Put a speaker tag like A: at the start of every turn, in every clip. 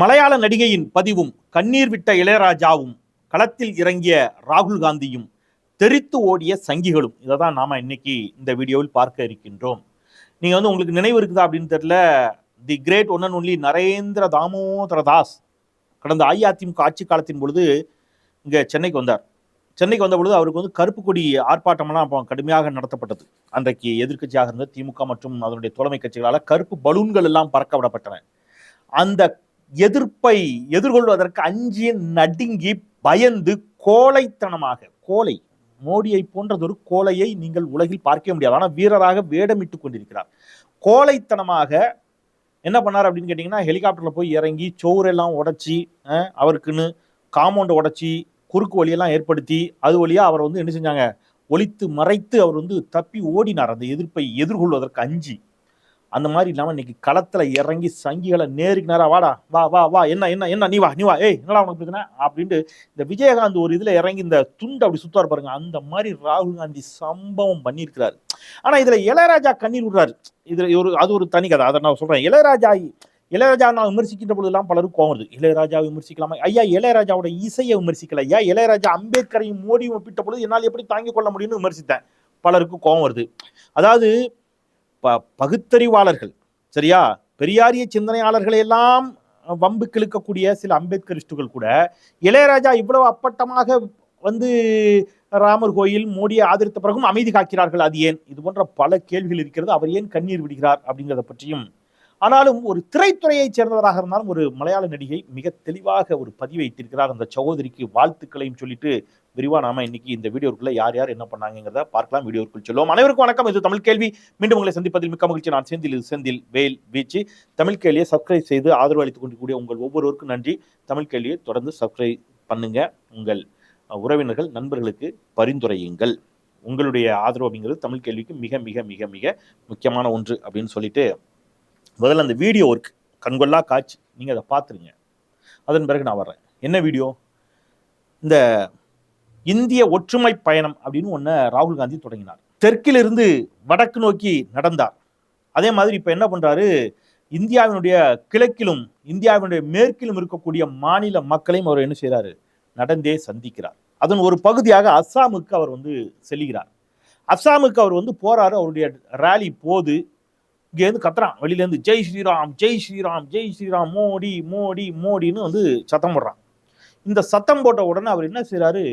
A: மலையாள நடிகையின் பதிவும் கண்ணீர் விட்ட இளையராஜாவும் களத்தில் இறங்கிய ராகுல் காந்தியும் தெரித்து ஓடிய சங்கிகளும். இதை தான் நாம் இன்னைக்கு இந்த வீடியோவில் பார்க்க இருக்கின்றோம். நீங்கள் வந்து உங்களுக்கு நினைவு இருக்குதா அப்படின்னு தெரியல. The great one and only Narendra Damodara Das கடந்த அஇஅதிமுக ஆட்சி காலத்தின் பொழுது இங்கே சென்னைக்கு வந்தார். சென்னைக்கு வந்த பொழுது அவருக்கு வந்து கருப்பு கொடி ஆர்ப்பாட்டமெல்லாம் அப்போ கடுமையாக நடத்தப்பட்டது. அன்றைக்கு எதிர்க்கட்சியாக இருந்த திமுக மற்றும் அதனுடைய தோழமை கட்சிகளால் கருப்பு பலூன்கள் எல்லாம் பறக்க விடப்பட்டன. அந்த எதிர்ப்பை எதிர்கொள்வதற்கு அஞ்சி நடுங்கி பயந்து கோழைத்தனமாக கோலை மோடியை போன்றதொரு கோலையை நீங்கள் உலகில் பார்க்க முடியாது. ஆனால் வீரராக வேடமிட்டுக் கொண்டிருக்கிறார். கோழைத்தனமாக என்ன பண்ணார் அப்படின்னு கேட்டிங்கன்னா ஹெலிகாப்டரில் போய் இறங்கி சோறெல்லாம் உடைச்சி அவருக்குன்னு காம்பவுண்டை உடைச்சி குறுக்கு வழியெல்லாம் ஏற்படுத்தி அது வழியாக அவர் வந்து என்ன செஞ்சாங்க? ஒழித்து மறைத்து அவர் வந்து தப்பி ஓடினார். அந்த எதிர்ப்பை எதிர்கொள்வதற்கு அஞ்சி. அந்த மாதிரி இல்லாமல் இன்னைக்கு களத்தில் இறங்கி சங்கிகளை நேருக்கு நேராக வாடா வா வா வா என்ன என்ன என்ன நீ வா நீ வா. ஏய் என்னடா உனக்கு பிரச்சனை? அப்படின்ட்டு இந்த விஜயகாந்த் ஒரு இதில் இறங்கி இந்த துண்டு அப்படி சுத்தார் பாருங்க. அந்த மாதிரி ராகுல் காந்தி சம்பவம் பண்ணியிருக்கிறாரு. ஆனால் இதில் இளையராஜா கண்ணீர் விடுறாரு. இதில் ஒரு அது ஒரு தனி கதை. அதை நான் சொல்கிறேன் இளையராஜா இளையராஜா நான் விமர்சிக்கின்ற பொழுதெல்லாம் பலரும் கோவம் வருது. இளையராஜாவை விமர்சிக்கலாமா? ஐயா இளையராஜாவோட இசையை விமர்சிக்கல. ஐயா இளையராஜா அம்பேத்கரையும் மோடியும் ஒப்பிட்ட பொழுது என்னால் எப்படி தாங்கிக் கொள்ள முடியும்னு விமர்சித்தேன். பலருக்கு கோவம் வருது. அதாவது ப பகுத்தறிவாளர்கள். சரியா? பெரியாரிய சிந்தனையாளர்களை எல்லாம் வம்பு கிழக்கக்கூடிய சில அம்பேத்கரிஸ்டுகள் கூட இளையராஜா இவ்வளவு அப்பட்டமாக வந்து ராமர் கோயில் மோடியை ஆதரித்த பிறகும் அமைதி காக்கிறார்கள் அது ஏன்? இது போன்ற பல கேள்விகள் இருக்கிறது. அவர் ஏன் கண்ணீர் விடுகிறார் அப்படிங்கிறத பற்றியும். ஆனாலும் ஒரு திரைத்துறையைச் சேர்ந்தவராக இருந்தாலும் ஒரு மலையாள நடிகை மிக தெளிவாக ஒரு பதிவை வைத்திருக்கிறார். அந்த சகோதரிக்கு வாழ்த்துக்களையும் சொல்லிட்டு விரிவா நாம இன்னைக்கு இந்த வீடியோக்குள்ள யார் யார் என்ன பண்ணாங்கிறத பார்க்கலாம் வீடியோக்குள் சொல்லுவோம் அனைவருக்கும் வணக்கம். இது தமிழ் கேள்வி. மீண்டும் உங்களை சந்திப்பதில் மிக்க மகிழ்ச்சி. நான் செந்தில் இது செந்தில் வேல் வீச்சு. தமிழ் கேள்வியை சப்ஸ்கிரைப் செய்து ஆதரவு அளித்துக் கொண்டிருக்கக்கூடிய உங்கள் ஒவ்வொருவருக்கும் நன்றி. தமிழ் கேள்வியை தொடர்ந்து சப்ஸ்கிரைப் பண்ணுங்க. உங்கள் உறவினர்கள் நண்பர்களுக்கு பரிந்துரையுங்கள். உங்களுடைய ஆதரவு அப்படிங்கிறது தமிழ் கேள்விக்கு மிக மிக மிக மிக முக்கியமான ஒன்று அப்படின்னு சொல்லிட்டு முதல்ல அந்த வீடியோ ஒர்க் கண்கொள்ளா காட்சி நீங்கள் அதை பார்த்துருங்க. அதன் பிறகு நான் வர்றேன். என்ன வீடியோ? இந்த இந்திய ஒற்றுமை பயணம் அப்படின்னு ஒன்று ராகுல் காந்தி தொடங்கினார். தெற்கிலிருந்து வடக்கு நோக்கி நடந்தார். அதே மாதிரி இப்போ என்ன பண்ணுறாரு இந்தியாவினுடைய கிழக்கிலும் இந்தியாவினுடைய மேற்கிலும் இருக்கக்கூடிய மாநில மக்களையும் அவர் என்ன செய்கிறாரு நடந்தே சந்திக்கிறார். அதன் ஒரு பகுதியாக அஸ்ஸாமுக்கு அவர் வந்து செல்கிறார். அஸ்ஸாமுக்கு அவர் வந்து போறாரு. அவருடைய ரேலி போது இங்கேருந்து கத்துறான். வெளியிலேருந்து ஜெய் ஸ்ரீராம் ஜெய் ஸ்ரீராம் ஜெய் ஸ்ரீராம் மோடி மோடி மோடின்னு வந்து சத்தம் போடுறான். இந்த சத்தம் போட்ட உடனே அவர் என்ன செய்கிறாரு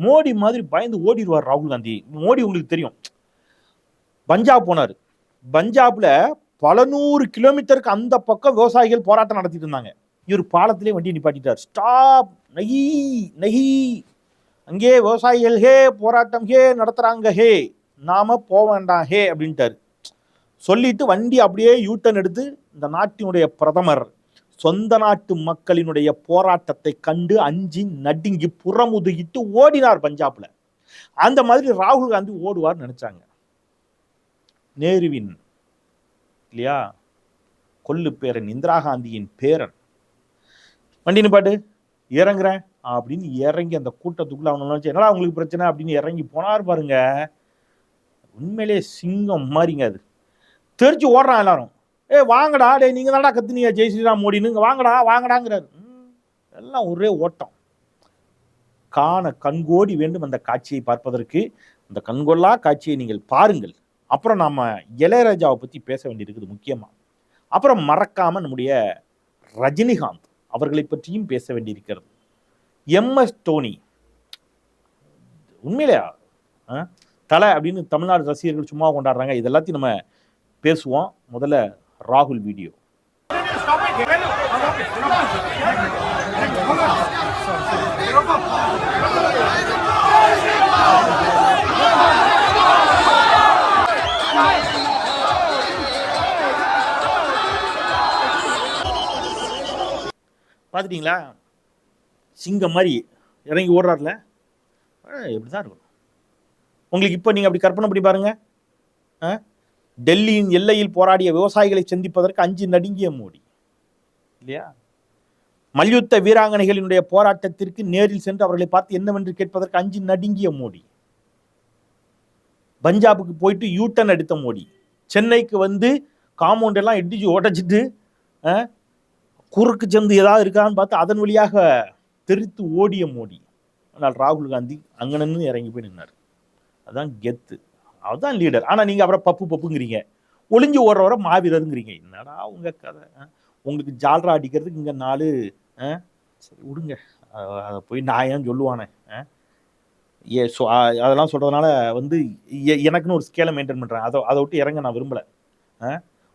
A: மோடி மாதிரி பயந்து ஓடிடுவார் ராகுல் காந்தி. மோடி உங்களுக்கு தெரியும். பஞ்சாப் போனார். பஞ்சாப்ல பல நூறு கிலோமீட்டருக்கு அந்த பக்கம் விவசாயிகள் போராட்டம் நடத்திட்டு இருந்தாங்க. இவர் பாலத்திலே வண்டியை நிப்பாட்டிட்டார். ஸ்டாப்! நகி! நகி! அங்கே விவசாயிகள் ஹே போராட்டம் ஹே நடத்துறாங்க ஹே. நாம போக வேண்டாம் ஹே அப்படின்ட்டாரு. சொல்லிட்டு வண்டி அப்படியே யூட்டன் எடுத்து இந்த நாட்டினுடைய பிரதமர் சொந்த நாட்டு மக்களினுடைய போராட்டத்தை கண்டு அஞ்சி நடுங்கி புறமுதுகிட்டு ஓடினார் பஞ்சாப்ல. அந்த மாதிரி ராகுல் காந்தி ஓடுவார் நினைச்சாங்க. நேருவின் இல்லையா? கொல்லு பேரன் இந்திரா காந்தியின் பேரன். வண்டி நிப்பாட்டு இறங்குறேன். அப்படின்னு இறங்கி அந்த கூட்டத்துக்குள்ள அவனை என்னடா உங்களுக்கு பிரச்சனை? அப்படின்னு இறங்கி போனார் பாருங்க. உண்மையிலே சிங்கம் மாதிரிங்க அது. தெரிச்சு ஓடுறான் எல்லாரும். ஏ வாங்கடா டேய் நீங்கள் தான்டா கத்துனீங்க ஜெய் ஸ்ரீராம் மோடின்னு. இங்க வாங்கடா வாங்கடாங்கிறாரு. எல்லாம் ஒரே ஓட்டம். காண கண்கோடி வேண்டும் அந்த காட்சியை பார்ப்பதற்கு. அந்த கண்கொள்ளா காட்சியை நீங்கள் பாருங்கள். அப்புறம் நாம் இளையராஜாவை பற்றி பேச வேண்டியிருக்குது முக்கியமாக அப்புறம் மறக்காம நம்முடைய ரஜினிகாந்த் அவர்களை பற்றியும் பேச வேண்டியிருக்கிறது. எம்எஸ் டோனி உண்மையிலையா? ஆ? தலை அப்படின்னு தமிழ்நாடு ரசிகர்கள் சும்மா கொண்டாடுறாங்க. இது எல்லாத்தையும் நம்ம பேசுவோம். முதல்ல ராகுல் வீடியோ. பார்த்துட்டீங்களா? சிங்கம் மாதிரி இறங்கி ஓடுறாருல. எப்படி தான் இருக்கும் உங்களுக்கு இப்போ நீங்கள் அப்படி கற்பனை பண்ணி பாருங்கள் ஆ? டெல்லியின் எல்லையில் போராடிய விவசாயிகளை சந்திப்பதற்கு அஞ்சு நடுங்கிய மோடி. இல்லையா? மல்யுத்த வீராங்கனைகளினுடைய போராட்டத்திற்கு நேரில் சென்று அவர்களை பார்த்து என்னவென்று கேட்பதற்கு அஞ்சு நடுங்கிய மோடி. பஞ்சாபுக்கு போயிட்டு யூட்டன் எடுத்த மோடி. சென்னைக்கு வந்து காம்பவுண்ட் எல்லாம் இடிச்சு உடைச்சிட்டு குறுக்கு சந்து ஏதாவது இருக்கான்னு பார்த்து அதன் வழியாக தெரித்து ஓடிய மோடி. ஆனால் ராகுல் காந்தி அங்க நின்று இறங்கி போய் நின்னார். அதான் கெத்து. அதுதான் லீடர் ஆனால் நீங்கள் அப்புறம் பப்பு பப்புங்கிறீங்க ஒளிஞ்சு ஓடுறவரை மாவீரருங்கிறீங்க என்னடா உங்கள் கதை ஆ? உங்களுக்கு ஜால்ரா அடிக்கிறதுக்கு இங்கே நாலு ஆ? சரி விடுங்க அதை போய் நான் ஏன் சொல்லுவானே ஆ? ஏ ஸோ அதெல்லாம் சொல்கிறதுனால வந்து எனக்குன்னு ஒரு ஸ்கேலை மெயின்டைன் பண்ணுறேன் அதை அதை விட்டு இறங்க நான் விரும்பல ஆ?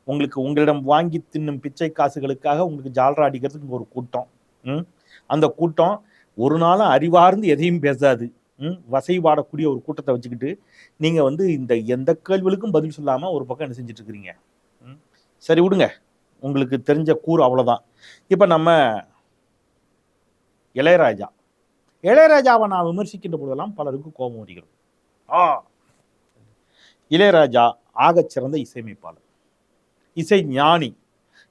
A: உங்களுக்கு உங்களிடம் வாங்கி தின்னும் பிச்சை காசுகளுக்காக உங்களுக்கு ஜால்ரா அடிக்கிறதுக்கு ஒரு கூட்டம் ம்? அந்த கூட்டம் ஒரு நாளும் அறிவார்ந்து எதையும் பேசாது வசைபாடக்கூடிய ஒரு கூட்டத்தை வச்சுக்கிட்டு நீங்க வந்து இந்த எந்த கேள்விகளுக்கும் பதில் சொல்லாமல் ஒரு பக்கம் என்ன செஞ்சுட்டு இருக்கிறீங்க சரி விடுங்க. உங்களுக்கு தெரிஞ்ச கூறு அவ்வளோதான் இப்போ நம்ம இளையராஜா. இளையராஜாவை நான் விமர்சிக்கின்ற போதெல்லாம் பலருக்கு கோபம் வருகிறது. ஆ. இளையராஜா ஆகச் சிறந்த இசையமைப்பாளர். இசை ஞானி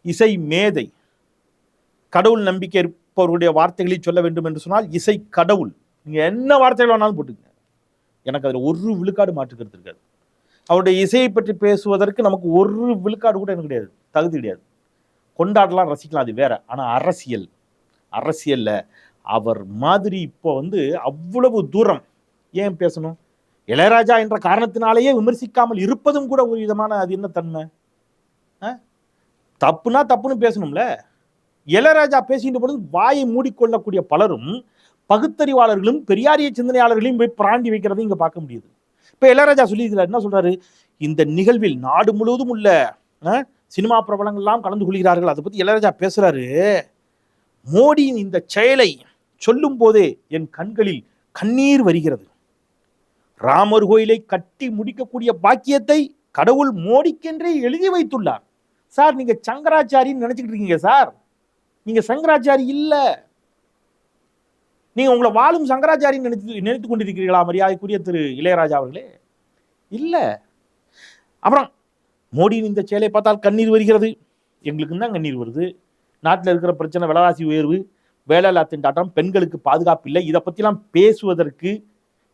A: இசை மேதை. கடவுள் நம்பிக்கை இருப்பவருடைய வார்த்தைகளை சொல்ல வேண்டும் என்று சொன்னால் இசை கடவுள். நீங்கள் என்ன வார்த்தைகள் வேணாலும் போட்டுக்கங்க. எனக்கு அதில் ஒரு விழுக்காடு மாற்றுக்கிறது இருக்காது. அவருடைய இசையை பற்றி பேசுவதற்கு நமக்கு ஒரு விழுக்காடு கூட எனக்கு கிடையாது. தகுதி கிடையாது. கொண்டாடலாம் ரசிக்கலாம் அது வேற. ஆனால் அரசியல். அரசியலில் அவர் மாதிரி இப்போ வந்து அவ்வளவு தூரம் ஏன் பேசணும்? இளையராஜா என்ற காரணத்தினாலேயே விமர்சிக்காமல் இருப்பதும் கூட ஒரு விதமான அது என்ன தன்மை? ஆ? தப்புனா தப்புன்னு பேசணும்ல. இளையராஜா பேசிட்டு பொழுது வாயை மூடிக்கொள்ளக்கூடிய பலரும் பகுத்தறிவாளர்களும் பெரியாரிய சிந்தனையாளர்களையும் போய் பிராண்டி வைக்கிறதையும் இங்கே பார்க்க முடியுது. இப்போ இளையராஜா சொல்லியிருக்கிறார் என்ன சொல்கிறாரு இந்த நிகழ்வில் நாடு முழுவதும் உள்ள ஆ, சினிமா பிரபலங்கள்லாம் கலந்து கொள்கிறார்கள். அதை பற்றி இளையராஜா பேசுகிறாரு மோடியின் இந்த செயலை சொல்லும் போதே என் கண்களில் கண்ணீர் வருகிறது. ராமர் கோயிலை கட்டி முடிக்கக்கூடிய பாக்கியத்தை கடவுள் மோடிக்கென்றே எழுதி வைத்துள்ளார். சார் நீங்கள் சங்கராச்சாரின்னு நினச்சிக்கிட்டு இருக்கீங்க சார். நீங்கள் சங்கராச்சாரி இல்லை. நீங்கள் உங்களை வாழும் சங்கராச்சாரி நினைத்து நினைத்து கொண்டிருக்கிறீர்களா மரியாதைக்குரிய திரு இளையராஜா அவர்களே? இல்லை. அப்புறம் மோடியின் இந்த செயலை பார்த்தால் கண்ணீர் வருகிறது. எங்களுக்கு தான் கண்ணீர் வருது. நாட்டில் இருக்கிற பிரச்சனை விலைவாசி உயர்வு வேலையில்லா திண்டாட்டம் பெண்களுக்கு பாதுகாப்பு இல்லை. இதை பற்றிலாம் பேசுவதற்கு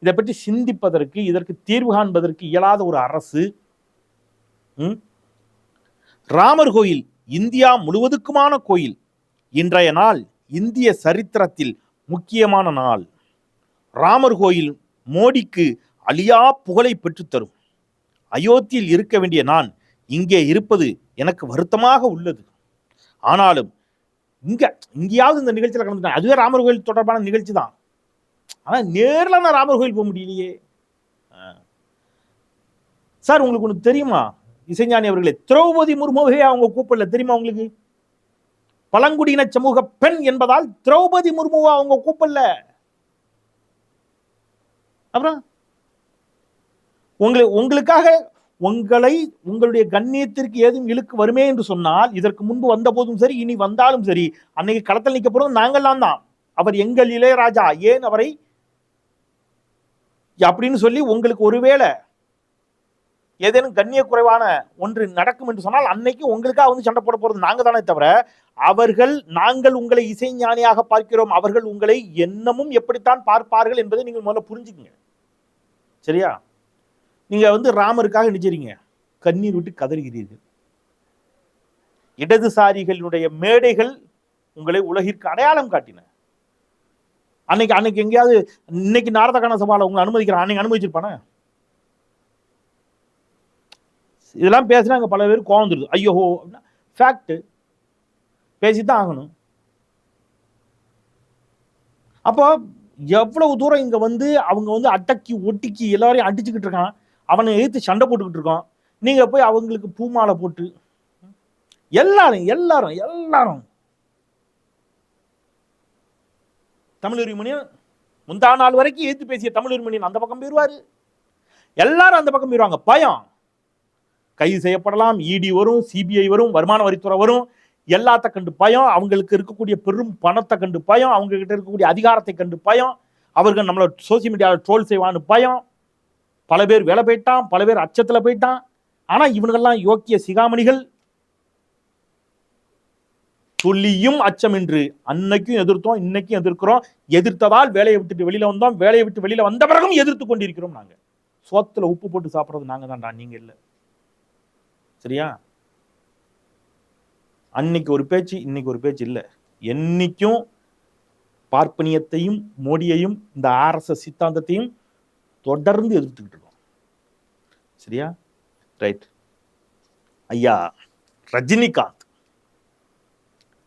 A: இதை பற்றி சிந்திப்பதற்கு இதற்கு தீர்வு காண்பதற்கு இயலாத ஒரு அரசு. ம்? ராமர் கோயில் இந்தியா முழுவதுக்குமான கோயில். இன்றைய நாள் இந்திய சரித்திரத்தில் முக்கியமான நாள். ராமர் கோயில் மோடிக்கு அழியா புகழை பெற்றுத்தரும் அயோத்தியில் இருக்க வேண்டிய நான் இங்கே இருப்பது எனக்கு வருத்தமாக உள்ளது. ஆனாலும் இங்கே இங்கேயாவது இந்த நிகழ்ச்சியில் கலந்துட்டேன். அதுவே ராமர் கோயில் தொடர்பான நிகழ்ச்சி தான். ஆனால் நேரில் நான் ராமர் கோயில் போக முடியலையே. சார் உங்களுக்கு ஒன்று தெரியுமா? இசைஞானி அவர்களே திரௌபதி முர்முவே அவங்க கூப்பிடல தெரியுமா உங்களுக்கு? பழங்குடியின சமூக பெண் என்பதால் திரௌபதி முர்முவா அவங்க கூப்பிடல. அப்புறம் உங்களை உங்களுக்காக உங்களை உங்களுடைய கண்ணியத்திற்கு ஏதும் இழுக்கு வருமே என்று சொன்னால் இதற்கு முன்பு வந்த போதும் சரி இனி வந்தாலும் சரி அன்னைக்கு களத்தில் நிற்க போறது நாங்கள்லாம் தான். அவர் எங்கள் இளையராஜா ஏன் அவரை? அப்படின்னு சொல்லி உங்களுக்கு ஒருவேளை ஏதேனும் கண்ணிய குறைவான ஒன்று நடக்கும் என்று சொன்னால் அன்னைக்கு உங்களுக்காக வந்து சண்டை போட போறது நாங்க தானே தவிர அவர்கள் நாங்கள் உங்களை இசைஞானியாக பார்க்கிறோம். அவர்கள் உங்களை என்னமும் எப்படித்தான் பார்ப்பார்கள் என்பதை நீங்கள் முதல்ல புரிஞ்சுக்குங்க. சரியா? நீங்கள் வந்து ராமருக்காக நினைச்சிருங்க. கண்ணீர் விட்டு கதறுகிறீர்கள். இடதுசாரிகளினுடைய மேடைகள் உங்களை உலகிற்கு அடையாளம் காட்டின. அன்னைக்கு அன்னைக்கு எங்கேயாவது இன்னைக்கு நாரதகான சபாவில் உங்களை அனுமதிக்கிறான். அன்னைக்கு அனுமதிச்சிருப்பானே? இதெல்லாம் பேசினா அங்கே பல பேர் கோவந்துருது வந்துருது. ஐயோ ஃபேக்ட் பேசி தான் ஆகணும். அப்போ எவ்வளவு தூரம் இங்க வந்து அவங்க வந்து அட்டக்கி ஒட்டிக்கி எல்லாரையும் அடிச்சுக்கிட்டு இருக்கான். அவனை எதிர்த்து சண்டை போட்டுக்கிட்டு இருக்கான். நீங்க போய் அவங்களுக்கு பூமாலை போட்டு எல்லாரும் எல்லாரும். எல்லாரும் தமிழ் முந்தா நாள் வரைக்கும் எதிர்த்து பேசிய தமிழ் அந்த பக்கம் போயிடுவாரு எல்லாரும் அந்த பக்கம் போயிடுவாங்க பயம். கைது செய்யப்படலாம் இடி வரும் சிபிஐ வரும் வருமான வரித்துறை வரும். எல்லாத்த கண்டு பயம் அவங்களுக்கு இருக்கக்கூடிய பெரும் பணத்தை கண்டு பயம் அவங்க கிட்ட இருக்கக்கூடிய அதிகாரத்தை கண்டு பயம் அவர்கள் நம்மளை சோசியல் மீடியாவில் ட்ரோல் செய்வான்னு பயம். பல பேர் வேலை போயிட்டான் பல பேர் அச்சத்தில் போயிட்டான். ஆனால் இவனுங்கெல்லாம் யோக்கிய சிகாமணிகள். சொல்லியும் அச்சமின்றி அன்னைக்கும் எதிர்த்தோம் இன்னைக்கும் எதிர்க்கிறோம். எதிர்த்ததால் வேலையை விட்டுட்டு வெளியில் வந்தோம் வேலையை விட்டு வெளியில் வந்த பிறகும் எதிர்த்து கொண்டிருக்கிறோம் நாங்கள் சோத்தில் உப்பு போட்டு சாப்பிட்றது நாங்கள் தான்டா நீங்கள் இல்லை. சரியா? அன்னைக்கு ஒரு பேச்சு இன்னைக்கு ஒரு பேச்சு இல்லை. என்னைக்கும் பார்ப்பனியத்தையும் மோடியையும் இந்த ஆர்எஸ்எஸ் சித்தாந்தத்தையும் தொடர்ந்து எதிர்த்துக்கிட்டு இருக்கோம். சரியா? ரைட் ஐயா ரஜினிகாந்த்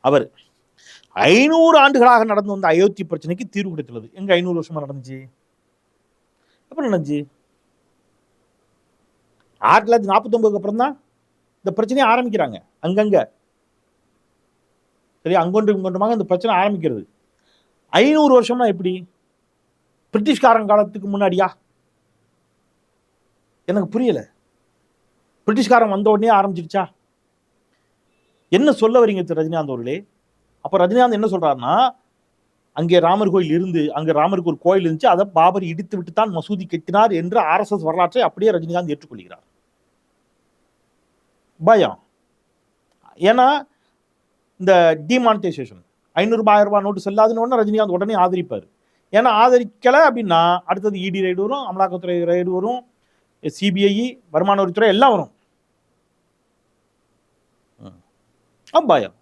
A: அவர் ஐநூறு ஆண்டுகளாக நடந்து வந்த அயோத்தி பிரச்சனைக்கு தீர்வு கிடைத்துள்ளது. எங்க ஐநூறு வருஷமா நடந்துச்சு? எப்ப நடந்துச்சு? ஆயிரத்தி தொள்ளாயிரத்தி நாற்பத்தி ஒன்பதுக்கு அப்புறம் தான் இந்த பிரச்சனையை ஆரம்பிக்கிறாங்க. அங்கங்க சரி அங்கொன்று இங்கொன்றுமாக இந்த பிரச்சனை ஆரம்பிக்கிறது. ஐநூறு வருஷம்னா எப்படி? பிரிட்டிஷ்காரன் காலத்துக்கு முன்னாடியா? எனக்கு புரியல. பிரிட்டிஷ்காரன் வந்த உடனே ஆரம்பிச்சிருச்சா? என்ன சொல்ல வரீங்க திரு ரஜினிகாந்த் அவர்களே? அப்போ ரஜினிகாந்த் என்ன சொல்றாருன்னா அங்கே ராமர் கோயில் இருந்து அங்கே ராமருக்கு ஒரு கோயில் இருந்துச்சு அதை பாபர் இடித்து விட்டு தான் மசூதி கட்டினார் என்று ஆர்எஸ்எஸ் வரலாற்றை அப்படியே ரஜினிகாந்த் ஏற்றுக்கொள்கிறார். பயம். ஏன்னா இந்த டிமானிட்டைசேஷன் ஐநூறு ஆயிரம் ரூபாய் நோட்டு செல்லாதுன்னு உடனே ரஜினிகாந்த் உடனே ஆதரிப்பார். ஏன்னா ஆதரிக்கலை அப்படின்னா அடுத்தது இடி ரைடு வரும் அமலாக்கத்துறை ரைடு வரும் சிபிஐ வருமான வரித்துறை எல்லாம் வரும். பயம்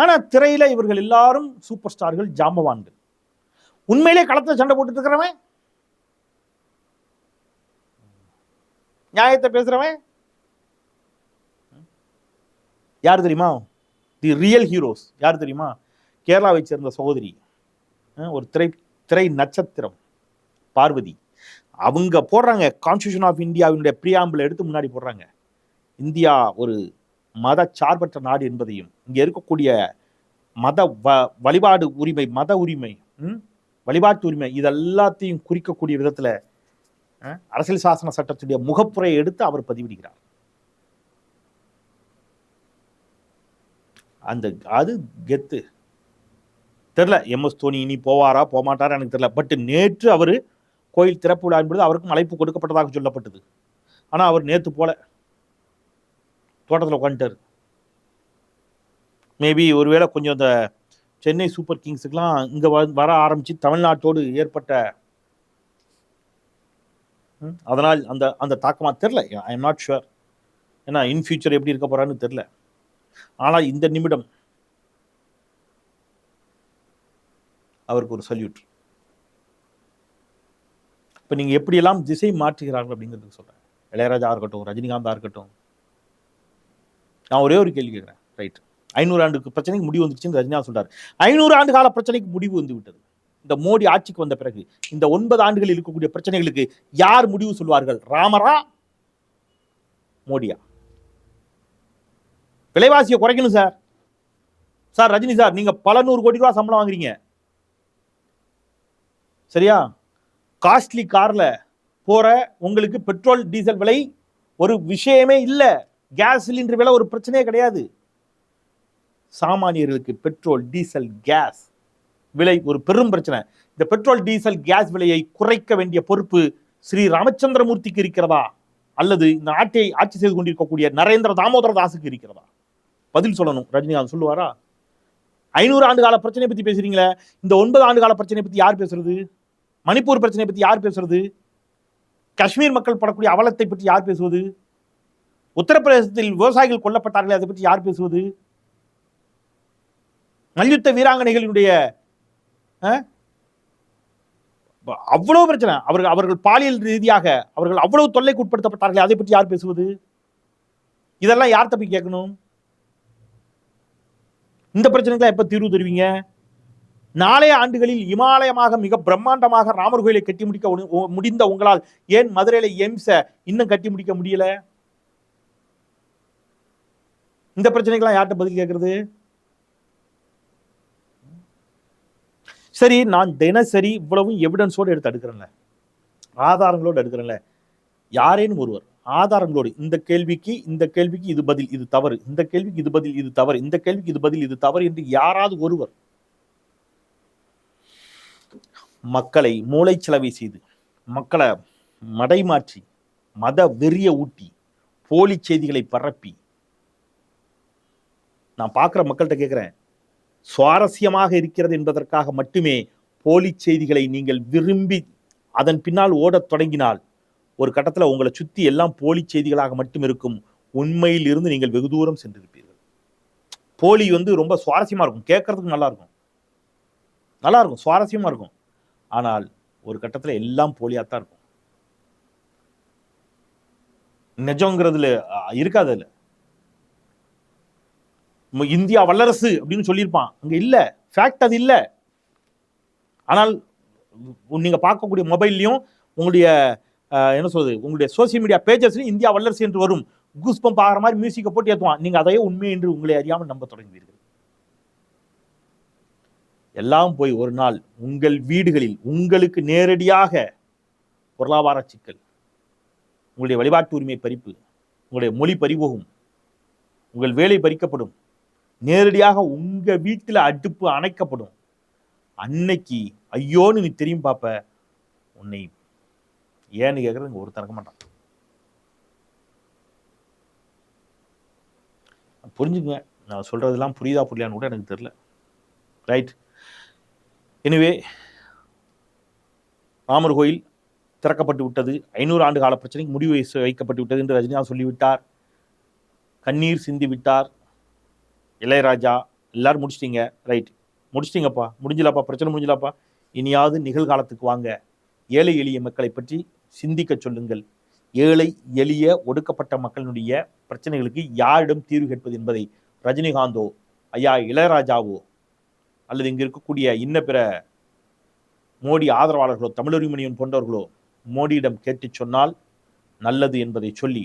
A: ஆனால் திரையில் இவர்கள் எல்லாரும் சூப்பர் ஸ்டார்கள் ஜாம்பவான்கள். உண்மையிலே களத்தில் சண்டை போட்டுட்டு இருக்கிறவன் நியாயத்தை பேசுகிறவன் யார் தெரியுமா? தி ரியல் ஹீரோஸ் யார் தெரியுமா? கேரளாவை சேர்ந்த சகோதரி ஒரு திரை திரை நட்சத்திரம் பார்வதி. அவங்க போடுறாங்க. கான்ஸ்டியூஷன் ஆஃப் இந்தியாவினுடைய பிரியாம்பிள் எடுத்து முன்னாடி போடுறாங்க. இந்தியா ஒரு மத சார்பற்ற நாடு என்பதையும் இங்கே இருக்கக்கூடிய மத வ வழிபாடு உரிமை மத உரிமை வழிபாட்டு உரிமை இதெல்லாத்தையும் குறிக்கக்கூடிய விதத்தில் அரசியல் சாசன சட்டத்துடைய முகப்புரையை எடுத்து அவர் பதிவிடுகிறார். அந்த அது கெத்து. தெரில. எம்எஸ் தோனி இனி போவாரா போமாட்டாரா எனக்கு தெரில. பட் நேற்று அவர் கோயில் திறப்பு விழா என்பது அவருக்கும் அழைப்பு கொடுக்கப்பட்டதாக சொல்லப்பட்டது. ஆனால் அவர் நேற்று போல. தோட்டத்தில் உட்காந்துட்டார் மேபி ஒருவேளை கொஞ்சம் இந்த சென்னை சூப்பர் கிங்ஸுக்கெலாம் இங்கே வர ஆரம்பித்து தமிழ்நாட்டோடு ஏற்பட்ட அதனால் அந்த அந்த தாக்கமாக தெரில. ஐ எம் நாட் ஷுவர் ஏன்னா இன் ஃபியூச்சர் எப்படி இருக்க போகிறான்னு தெரில. ஆனால் இந்த நிமிடம் அவருக்கு ஒரு சல்யூட் இப்போ நீங்கள் எப்படியெல்லாம் திசை மாற்றுகிறார்கள் அப்படிங்கிறதுக்கு சொல்கிறேன் இளையராஜா இருக்கட்டும் ரஜினிகாந்தாக இருக்கட்டும் நான் ஒரே ஒரு கேள்வி கேட்குறேன். ரைட் ஐநூறு ஆண்டுக்கு பிரச்சனைக்கு முடிவு வந்துருச்சுன்னு ரஜினிகாந்த் சொல்கிறார் ஐநூறு ஆண்டு கால பிரச்சனைக்கு முடிவு வந்து விட்டது. இந்த மோடி ஆட்சிக்கு வந்த பிறகு இந்த ஒன்பது ஆண்டுகளில் இருக்கக்கூடிய பிரச்சனைகளுக்கு யார் முடிவு சொல்வார்கள்? ராமரா மோடியா? விலைவாசியை குறைக்கணும் சார். சார் ரஜினி சார் நீங்க பல நூறு கோடி ரூபாய் சம்பளம் வாங்குறீங்க. சரியா? காஸ்ட்லி கார்ல போற உங்களுக்கு பெட்ரோல் டீசல் விலை ஒரு விஷயமே இல்லை. கேஸ் சிலிண்டர் விலை ஒரு பிரச்சனையே கிடையாது. சாமானியர்களுக்கு பெட்ரோல் டீசல் கேஸ் விலை ஒரு பெரும் பிரச்சனை. இந்த பெட்ரோல் டீசல் கேஸ் விலையை குறைக்க வேண்டிய பொறுப்பு ஸ்ரீ ராமச்சந்திரமூர்த்திக்கு இருக்கிறதா? அல்லது இந்த நாட்டை ஆட்சி செய்து கொண்டிருக்கக்கூடிய நரேந்திர தாமோதர தாஸுக்கு இருக்கிறதா? பதில் சொல்லணும். ரஜினிகாந்த் சொல்லுவாரா? ஐநூறு ஆண்டு கால பிரச்சனையை பத்தி பேசுறீங்களே. இந்த ஒன்பது ஆண்டு கால பிரச்சனை பத்தி யார் பேசுறது? மணிப்பூர் பிரச்சனை பத்தி யார் பேசுறது? காஷ்மீர் மக்கள் படக்கூடிய அவலத்தை பற்றி யார் பேசுவது? உத்தரப்பிரதேசத்தில் விவசாயிகள் கொல்லப்பட்டார்களே அதை பற்றி யார் பேசுவது? மல்யுத்த வீராங்கனைகளினுடைய அவ்வளவு பிரச்சனை. அவர்கள் அவர்கள் பாலியல் ரீதியாக அவர்கள் அவ்வளவு தொல்லைக்கு உட்படுத்தப்பட்டார்களே அதை பற்றி யார் பேசுவது? இதெல்லாம் யார் தப்பி கேட்கணும்? இந்த பிரச்சனைக்கெல்லாம் எப்போ தீர்வு தருவீங்க? நாளைய ஆண்டுகளில் இமாலயமாக மிக பிரம்மாண்டமாக ராமர் கோயிலை கட்டி முடிக்க முடிந்த உங்களால் ஏன் மதுரையில எய்ம்ஸ இன்னும் கட்டி முடிக்க முடியல? இந்த பிரச்சனைக்கெல்லாம் யார்கிட்ட பதில் கேட்கறது? சரி நான் தினசரி இவ்வளவும் எவிடன்ஸோடு எடுத்து எடுக்கிறேன்ல ஆதாரங்களோடு எடுக்கிறேன்ல. யாரேனும் ஒருவர் ஆதாரங்களோடு இந்த கேள்விக்கு இந்த கேள்விக்கு இது பதில் இது தவறு. இந்த கேள்விக்கு இது பதில் இது தவறு. இந்த கேள்விக்கு இது பதில் இது தவறு என்று யாராவது ஒருவர் மக்களை மூளைச்சலவை செய்து மக்களை மடைமாற்றி மத வெறிய ஊட்டி போலி செய்திகளை பரப்பி நான் பார்க்குற மக்கள்கிட்ட கேட்குறேன் சுவாரஸ்யமாக இருக்கிறது என்பதற்காக மட்டுமே போலி செய்திகளை நீங்கள் விரும்பி அதன் பின்னால் ஓடத் தொடங்கினால் ஒரு கட்டத்தில் உங்களை சுற்றி எல்லாம் போலி செய்திகளாக மட்டும் இருக்கும். உண்மையில் இருந்து நீங்கள் வெகு தூரம் சென்றிருப்பீர்கள். போலி வந்து ரொம்ப சுவாரஸ்யமா இருக்கும். கேட்கறதுக்கு நல்லா இருக்கும். நல்லா இருக்கும். சுவாரஸ்யமா இருக்கும். ஆனால் ஒரு கட்டத்தில் எல்லாம் போலியாக தான் இருக்கும். நிஜங்கிறதுல அஹ், இருக்காது அதில். இந்தியா வல்லரசு அப்படின்னு சொல்லியிருப்பான். அங்கே இல்லை. ஃபேக்ட் அது இல்லை. ஆனால் நீங்கள் பார்க்கக்கூடிய மொபைல்லையும் உங்களுடைய என்ன சொல்றது? உங்களுடைய சோசியல் மீடியா பேஜஸ்லையும் இந்தியா வல்லரசு என்று வரும். கூஸ்பம் ஆகிற மாதிரி மியூசிக்கை போட்டு ஏற்றுவான் நீங்கள் அதையே உண்மை என்று உங்களை அறியாமல் நம்ப தொடங்குவீர்கள். எல்லாம் போய் ஒரு நாள் உங்கள் வீடுகளில் உங்களுக்கு நேரடியாக பொருளாதார சிக்கல் உங்களுடைய வழிபாட்டு உரிமை பறிப்பு உங்களுடைய மொழி பறிபோகும் உங்கள் வேலை பறிக்கப்படும் நேரடியாக உங்கள் வீட்டில் அடுப்பு அணைக்கப்படும். அன்னைக்கு ஐயோன்னு நீ தெரியும் பாப்ப உன்னை ஏன்னு கேட்கறது இங்கே ஒரு தரக்க மாட்டான். புரிஞ்சுக்குங்க. நான் சொல்கிறதெல்லாம் புரியுதா புரியலான்னு கூட எனக்கு தெரியல. ரைட் எனவே ராமர் கோயில் திறக்கப்பட்டு விட்டது. ஐநூறு ஆண்டு கால பிரச்சனைக்கு முடிவு வைக்கப்பட்டு விட்டது என்று ரஜினிகாந்த் சொல்லிவிட்டார். கண்ணீர் சிந்தி விட்டார். இளையராஜா எல்லாரும் முடிச்சிட்டிங்க. ரைட் முடிச்சிட்டீங்கப்பா. முடிஞ்சலாப்பா. பிரச்சனை முடிஞ்சலாப்பா. இனியாவது நிகழ்காலத்துக்கு வாங்க. ஏழை எளிய மக்களை பற்றி சிந்திக்க சொல்லுங்கள். ஏழை எளிய ஒடுக்கப்பட்ட மக்களினுடைய பிரச்சனைகளுக்கு யாரிடம் தீர்வு கேட்பது என்பதை ரஜினிகாந்தோ ஐயா இளையராஜாவோ அல்லது இங்கு இருக்கக்கூடிய இன்ன பிற மோடி ஆதரவாளர்களோ தமிழறிமணியன் போன்றவர்களோ மோடியிடம் கேட்டுச் சொன்னால் நல்லது என்பதை சொல்லி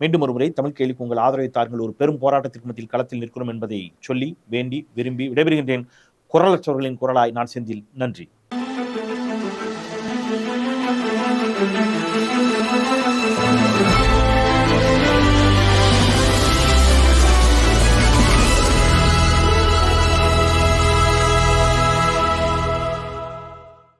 A: மீண்டும் ஒருமுறை தமிழ் கேள்விக்கு உங்கள் ஆதரவை தாருங்கள். ஒரு பெரும் போராட்டத்திற்கு மத்தியில் களத்தில் நிற்கிறோம் என்பதை சொல்லி வேண்டி விரும்பி விடைபெறுகின்றேன். குரலற்றவர்களின் குரலாய் நான் செந்தில். நன்றி.